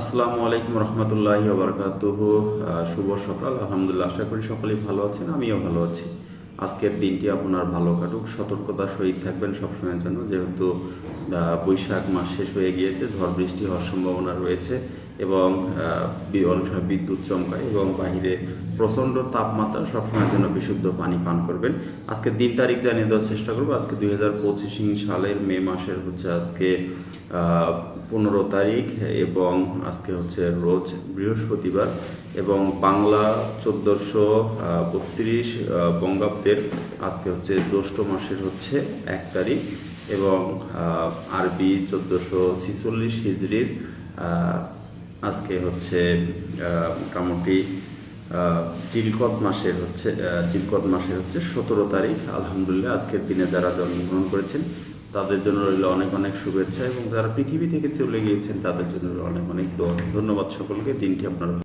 আসসালামু আলাইকুম রহমতুল্লাহি শুভ সকাল। আলহামদুলিল্লাহ, আশা করি সকলেই ভালো আছেন, আমিও ভালো আছি। আজকের দিনটি আপনার ভালো কাটুক সতর্কতা সহিত থাকবেন সবসময়ের জন্য, যেহেতু বৈশাখ মাস শেষ হয়ে গিয়েছে, ঝড় বৃষ্টি হওয়ার সম্ভাবনা রয়েছে এবং অনেক সময় বিদ্যুৎ চমকায় এবং বাহিরে প্রচণ্ড তাপমাত্রা, সবসময়ের জন্য বিশুদ্ধ পানি পান করবেন। আজকে দিন তারিখ জানিয়ে দেওয়ার চেষ্টা করব। আজকে দুই হাজার পঁচিশ সালের মে মাসের হচ্ছে আজকে পনেরো তারিখ এবং আজকে হচ্ছে রোজ বৃহস্পতিবার এবং বাংলা চোদ্দোশো বত্রিশ বঙ্গাব্দের আজকে হচ্ছে জ্যৈষ্ঠ মাসের হচ্ছে এক তারিখ এবং আরবি চোদ্দোশো ছিচল্লিশ হিজড়ির আজকে হচ্ছে মোটামুটি জিলকদ মাসের হচ্ছে জিলকদ মাসের হচ্ছে সতেরো তারিখ। আলহামদুলিল্লাহ আজকের দিনে যারা জন্মগ্রহণ করেছেন তাদের জন্য রইল অনেক অনেক শুভেচ্ছা এবং যারা পৃথিবী থেকে চলে গিয়েছেন তাদের জন্য অনেক অনেক। ধন্যবাদ সকলকে দিনটি আপনার